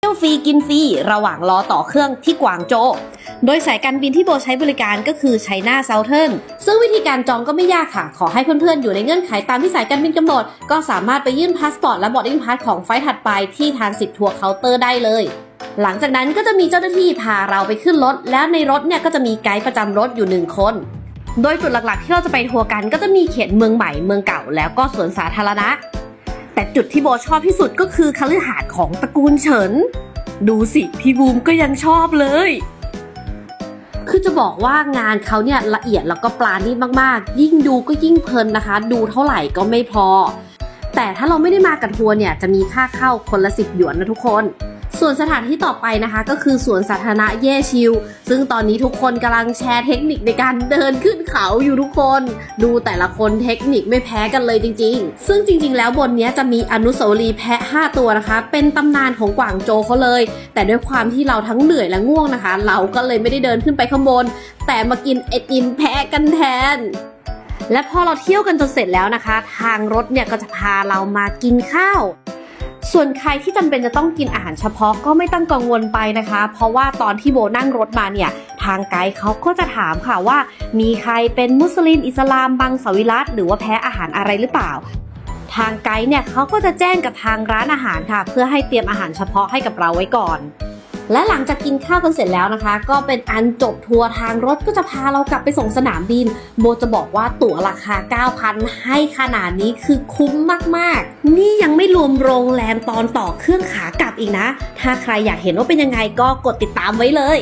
เที่ยวฟรีกินฟรีระหว่างรอต่อเครื่องที่กวางโจวโดยสายการบินที่โบใช้บริการก็คือไชน่าเซาเทิร์นซึ่งวิธีการจองก็ไม่ยากค่ะ ขอให้เพื่อนๆ อยู่ในเงื่อนไขตามที่สายการบินกำหนด ก็สามารถไปยื่นพาสปอร์ตและบอดดิ้งพาสของไฟล์ถัดไปที่ทานสิทธิ์ทัวร์เคาน์เตอร์ได้เลย หลังจากนั้นก็จะมีเจ้าหน้าที่พาเราไปขึ้นรถ แล้วในรถเนี่ยก็จะมีไกด์ประจำรถอยู่หนึ่งคน โดยจุดหลักๆ ที่เราจะไปทัวร์กันก็จะมีเขตเมืองใหม่เมืองเก่าแล้วก็สวนสาธารณะ แต่จุดที่โบชอบที่สุดก็คือคฤหาสน์ของตระกูลเฉิน ดูสิพี่บูมก็ยังชอบเลย คือจะบอกว่างานเขาเนี่ยละเอียดแล้วก็ปราณีตมากๆ ยิ่งดูก็ยิ่งเพลินนะคะ ดูเท่าไหร่ก็ไม่พอ แต่ถ้าเราไม่ได้มากับทัวร์เนี่ยจะมีค่าเข้าคนละสิบหยวนนะทุกคน ส่วนสถานที่ต่อไปนะคะก็คือสวนสาธารณะเย่ชิว ซึ่งตอนนี้ทุกคนกำลังแชร์เทคนิคในการเดินขึ้นเขาอยู่ทุกคน ดูแต่ละคนเทคนิคไม่แพ้กันเลยจริง ๆ ซึ่งจริง ๆ แล้วบนนี้จะมีอนุสาวรีย์แพะ 5 ตัวนะคะ เป็นตำนานของกวางโจเขาเลย แต่ด้วยความที่เราทั้งเหนื่อยและง่วงนะคะ เราก็เลยไม่ได้เดินขึ้นไปข้างบน แต่มากินไอติมแพะกันแทนและพอเราเที่ยวกันจนเสร็จแล้วนะคะ ทางรถเนี่ยก็จะพาเรามากินข้าว ส่วนใครที่จำเป็นจะต้องกินอาหารเฉพาะก็ไม่ต้องกังวลไปนะคะ เพราะว่าตอนที่โบนั่งรถมาเนี่ย ทางไกด์เขาก็จะถามค่ะว่า มีใครเป็นมุสลิมอิสลามบังสวิรัตหรือว่าแพ้อาหารอะไรหรือเปล่าทางไกด์เนี่ยเขาก็จะแจ้งกับทางร้านอาหารค่ะ เพื่อให้เตรียมอาหารเฉพาะให้กับเราไว้ก่อน และหลังจากกินข้าวกันเสร็จแล้วนะคะ ก็เป็นอันจบทัวร์ทางรถก็จะพาเรากลับไปส่งสนามบิน โบจะบอกว่าตั๋วราคา 9,000 ให้ขนาดนี้คือคุ้มมากๆ นี่ยังไม่รวมโรงแรมตอนต่อเครื่องขากลับอีกนะ ถ้าใครอยากเห็นว่าเป็นยังไงก็กดติดตามไว้เลย